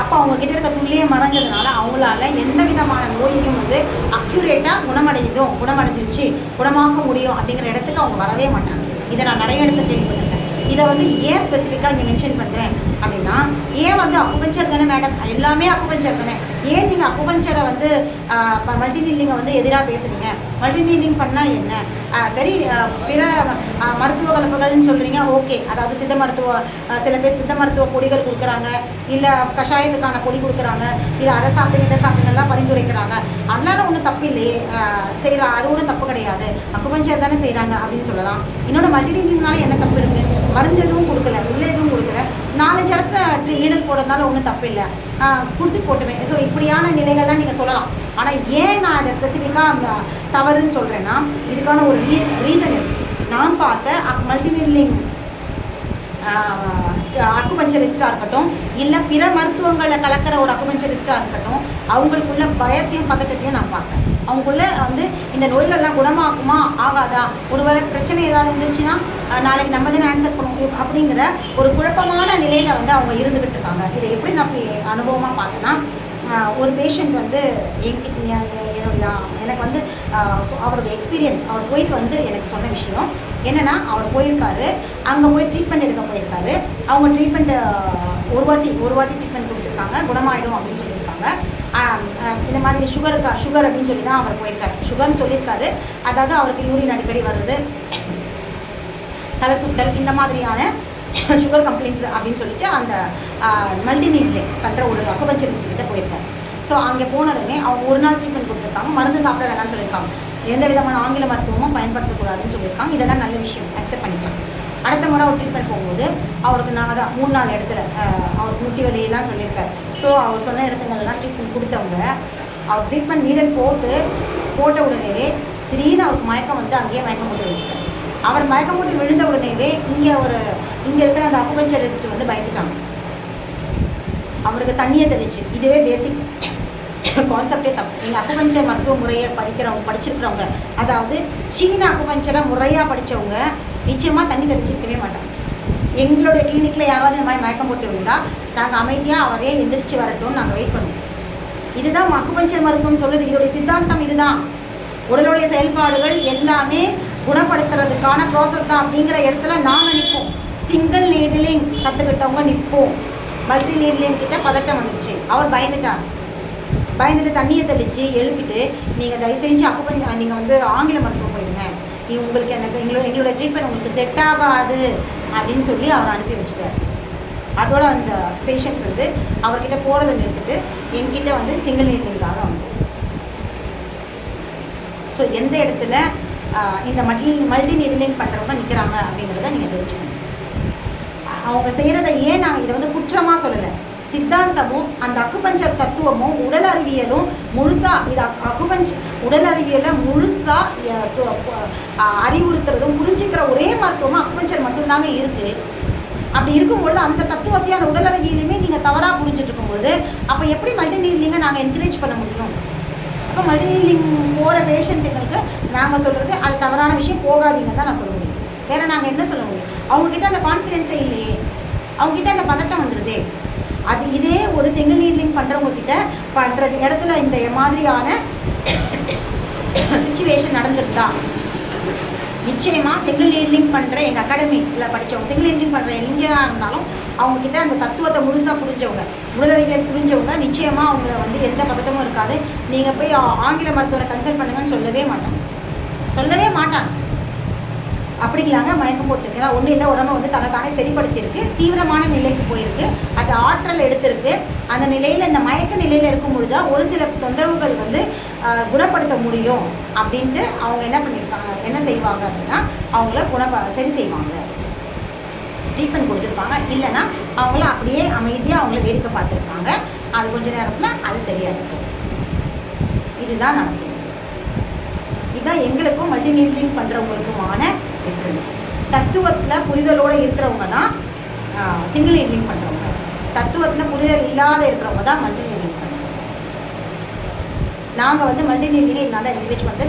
அப்போ அவங்க கிட்ட இருக்க துல்லியே மறைஞ்சதுனால அவங்களால எந்த விதமான நோயையும் வந்து அக்யூரேட்டாக குணமடையுதும் குணமடைஞ்சிருச்சு குணமாக்க முடியும் அப்படிங்கிற இடத்துக்கு அவங்க வரவே மாட்டாங்க. இதை நான் நிறைய இடத்துல கேள்விப்பட்டிருக்கேன். இதை வந்து ஏன் ஸ்பெசிஃபிக்காக இங்கே மென்ஷன் பண்ணுறேன் அப்படின்னா ஏன் வந்து அக்குபஞ்சர் தானே மேடம் எல்லாமே அக்குபஞ்சர் தானே? ஏன் நீங்கள் அக்குபஞ்சரை வந்து மல்டி நீலிங்கை வந்து எதிராக பேசுகிறீங்க மல்டி நீலிங் பண்ணால் என்ன சரி பிற மருத்துவ கலப்புகள்னு சொல்கிறீங்க ஓகே. அதாவது சித்த மருத்துவ சில பேர் சித்த மருத்துவ பொடிகள் கொடுக்குறாங்க இல்லை கஷாயத்துக்கான பொடி கொடுக்குறாங்க இல்லை அதை சாப்பிடுங்க இதை சாப்பிடுங்கலாம் பரிந்துரைக்கிறாங்க. அதனால ஒன்றும் தப்பு இல்லையே. செய்கிற அது ஒன்றும் தப்பு கிடையாது. அக்குபஞ்சர் தானே செய்கிறாங்க அப்படின்னு சொல்லலாம். இன்னொன்று மல்டி நீலிங்னால என்ன தப்பு இருக்குது மருந்து எதுவும் கொடுக்கல உள்ள எதுவும் கொடுக்கல. நாலஞ்சு இடத்த ஈடல் போடுறதுனால ஒன்றும் தப்பு இல்லை கொடுத்து போட்டுவேன் ஸோ இப்படியான நிலைகள்லாம் நீங்கள் சொல்லலாம். ஆனால் ஏன் நான் அதை ஸ்பெசிஃபிக்காக தவறுன்னு சொல்கிறேன்னா இதுக்கான ஒரு ரீ ரீசன் இருக்குது நான் பார்த்த மல்டிவில்லிங் அக்குபஞ்சரிஸ்டாக இருக்கட்டும் இல்லை பிற மருத்துவங்களை கலக்கிற ஒரு அக்குபஞ்சரிஸ்டாக இருக்கட்டும் அவங்களுக்குள்ள பயத்தையும் பதட்டத்தையும் நான் பார்க்குறேன். அவங்களுக்குள்ள வந்து இந்த நோய்கள்லாம் குணமாக்குமா ஆகாதா? ஒருவேளை பிரச்சனை ஏதாவது இருந்துச்சுன்னா நாளைக்கு நம்ம தானே ஆன்சர் பண்ணுவோம் அப்படிங்கிற ஒரு குழப்பமான நிலையில் வந்து அவங்க இருந்துகிட்டு இருக்காங்க. இதை எப்படி நான் அனுபவமாக பார்த்தேன்னா ஒரு பேஷண்ட் வந்து என்னுடைய எனக்கு வந்து அவரோட அவருடைய எக்ஸ்பீரியன்ஸ் அவர் போயிட்டு வந்து எனக்கு சொன்ன விஷயம் என்னன்னா அவர் போயிருக்காரு. அங்கே போய் ட்ரீட்மெண்ட் எடுக்க போயிருக்காரு. அவங்க ட்ரீட்மெண்ட்டை ஒரு வாட்டி ஒரு வாட்டி ட்ரீட்மெண்ட் கொடுத்துருக்காங்க. குணமாயிடும் அப்படின்னு சொல்லியிருக்காங்க. இந்த மாதிரி சுகருக்கா சுகர் அப்படின்னு சொல்லி தான் அவர் போயிருக்காரு. சுகர்னு சொல்லியிருக்காரு. அதாவது அவருக்கு யூரின் அடிக்கடி வருது. தலை சுத்தல் இந்த மாதிரியான சுகர் கம்ப்ளைண்ட்ஸ் அப்படின்னு சொல்லிட்டு அந்த மல்டிநீட்லே பண்ணுற ஒரு அக்குபஞ்சரிஸ்ட் கிட்ட போயிருக்காரு. ஸோ அங்கே போனதுமே அவங்க ஒரு நாள் ட்ரீட்மெண்ட் கொடுத்துருக்காங்க. மருந்து சாப்பிட வேணாம்னு சொல்லியிருக்காங்க. எந்த விதமான ஆங்கில மருத்துவமும் பயன்படுத்தக்கூடாதுன்னு சொல்லியிருக்காங்க. இதெல்லாம் நல்ல விஷயம். அக்செப்ட் பண்ணிக்கலாம். அடுத்த முறை அவர் ட்ரீட்மெண்ட் போகும்போது அவருக்கு நான் தான் மூணு நாலு இடத்துல அவருக்கு முட்டி வலியெல்லாம் சொல்லியிருக்காரு. ஸோ அவர் சொன்ன இடத்துங்கள்லாம் ட்ரீட்மெண்ட் கொடுத்தவங்க அவர் ட்ரீட்மெண்ட் நீடல் போட்டு போட்ட உடனேவே திடீர்னு அவருக்கு மயக்கம் வந்து அங்கேயே மயக்கம் போட்டு விழுந்துட்டார். அவர் மயக்கம் போட்டு விழுந்த உடனேவே இங்கே ஒரு இங்கே இருக்கிற அந்த அக்குபஞ்சரிஸ்ட் வந்து பயந்துட்டாங்க. அவருக்கு தண்ணியை தெரிஞ்சு இதுவே பேசிக் கான்செப்டே தப்பு. எங்கள் அக்குபஞ்சர் மருத்துவ முறையை படிக்கிறவங்க படிச்சிருக்கிறவங்க அதாவது சீன அக்குபஞ்சரை முறையாக படித்தவங்க நிச்சயமாக தண்ணி தெளிச்சிருக்கவே மாட்டோம். எங்களுடைய கிளினிக்கில் யாராவது இந்த மாதிரி மயக்கம் போட்டு இருந்தால் நாங்கள் அமைதியாக அவரே எந்திரிச்சு வரட்டும்னு நாங்கள் வெயிட் பண்ணுவோம். இதுதான் அக்குபஞ்சர் மருத்துவம் சொல்லுது. இதோடைய சித்தாந்தம் இதுதான். உடலுடைய செயல்பாடுகள் எல்லாமே குணப்படுத்துறதுக்கான ப்ராசஸ் தான் அப்படிங்கிற இடத்துல நாங்கள் நிற்போம். சிங்கிள் நீடிலிங் கற்றுக்கிட்டவங்க நிற்போம். மல்டி நீடிலிங் கிட்ட பதட்டம் வந்துருச்சு. அவர் பயந்துட்டார். பயந்துட்டு தண்ணியை தெளித்து எழுப்பிட்டு நீங்கள் தயவு செஞ்சு அக்குபஞ்ச நீங்கள் வந்து ஆங்கில மருத்துவம் போயிடுங்க. உங்களுக்கு எனக்கு எங்களோட எங்களோட ட்ரீட்மெண்ட் உங்களுக்கு செட் ஆகாது அப்படின்னு சொல்லி அவர் அனுப்பி வச்சிட்டார். அதோட அந்த பேஷண்ட் வந்து அவர்கிட்ட போகிறத நிறுத்திட்டு என்கிட்ட வந்து சிங்கிள் நீட்டிங்காக வந்து ஸோ எந்த இடத்துல இந்த மல்டி மல்டி நீடிலிங் பண்ணுறவங்க நிற்கிறாங்க அப்படிங்கிறத நீங்கள் தெரிஞ்சுக்கணும். அவங்க செய்கிறத ஏன் நாங்கள் இதை வந்து குற்றமாக சொல்லலை? சித்தாந்தமும் அந்த அக்குபஞ்சர் தத்துவமும் உடல் அறிவியலும் முழுசாக இது அக்குபஞ்ச உடல் அறிவியலை முழுசாக அறிவுறுத்துறதும் புரிஞ்சுக்கிற ஒரே மருத்துவமும் அக்குபஞ்சர் மட்டும்தாங்க இருக்குது அப்படி இருக்கும்பொழுது அந்த தத்துவத்தையும் அந்த உடல் அறிவியலையுமே நீங்கள் தவறாக புரிஞ்சுட்டு இருக்கும்பொழுது அப்போ எப்படி மல்டிநீலிங்கை நாங்கள் என்கரேஜ் பண்ண முடியும்? அப்போ மல்டிநீலிங் போகிற பேஷண்ட்டுங்களுக்கு நாங்கள் சொல்கிறது அது தவறான விஷயம் போகாதீங்கன்னு தான் நான் சொல்ல முடியும். வேறு நாங்கள் என்ன சொல்ல முடியும்? அவங்கக்கிட்ட அந்த கான்ஃபிடென்ஸே இல்லையே. அவங்கக்கிட்ட அந்த பதட்டம் வந்துடுதே அது இதே ஒரு சிங்கிள் நீட்லிங் பண்ணுறவங்க கிட்ட பண்ணுற இடத்துல இந்த மாதிரியான சுச்சுவேஷன் நடந்துருந்தா நிச்சயமாக சிங்கிள் நீட்லிங் பண்ணுற எங்கள் அகாடமியில் படித்தவங்க சிங்கிள் நீட்லிங் பண்ணுற எங்கேயா இருந்தாலும் அவங்க கிட்ட அந்த தத்துவத்தை முழுசாக புரிஞ்சவங்க உடலறிவியல் புரிஞ்சவங்க நிச்சயமாக அவங்கள வந்து எந்த பதட்டமும் இருக்காது. நீங்கள் போய் ஆங்கில மருத்துவரை கன்சல்ட் பண்ணுங்கன்னு சொல்லவே மாட்டாங்க. சொல்லவே மாட்டாங்க. அப்படிங்களாங்க மயக்கம் போட்டுருக்கு ஒன்றும் இல்லை உடம்பு வந்து தன்னை சரிப்படுத்தியிருக்கு. தீவிரமான நிலைக்கு போயிருக்கு. அது ஆற்றல் எடுத்திருக்கு. அந்த நிலையில் இந்த மயக்க நிலையில் இருக்கும் பொழுது ஒரு சில தொந்தரவுகள் வந்து குணப்படுத்த முடியும் அப்படின்ட்டு அவங்க என்ன பண்ணியிருக்காங்க என்ன செய்வாங்க அப்படின்னா அவங்கள குணப்ப சரி செய்வாங்க. ட்ரீட்மெண்ட் கொடுத்துருப்பாங்க. இல்லைன்னா அவங்கள அப்படியே அமைதியாக அவங்கள வேடிக்கை பார்த்துருப்பாங்க. அது கொஞ்ச நேரத்தில் அது சரியாக இருக்கும் இதுதான் நடக்கும் இதுதான் எங்களுக்கும் மல்டி நியூட்ரிங் பண்ணுறவங்களுக்குமான டிஃப்ரென்ஸ் தத்துவத்தில் புரிதலோடு இருக்கிறவங்க தான் சிங்கிள் நீட்லிங் பண்ணுறவங்க தத்துவத்தில் புரிதல் இல்லாத இருக்கிறவங்க தான் மல்டி நீட்லிங் பண்ணுறவங்க நாங்கள் வந்து மல்டி நீட்லிங்கை இதனால தான் என்கரேஜ் பண்ணுறது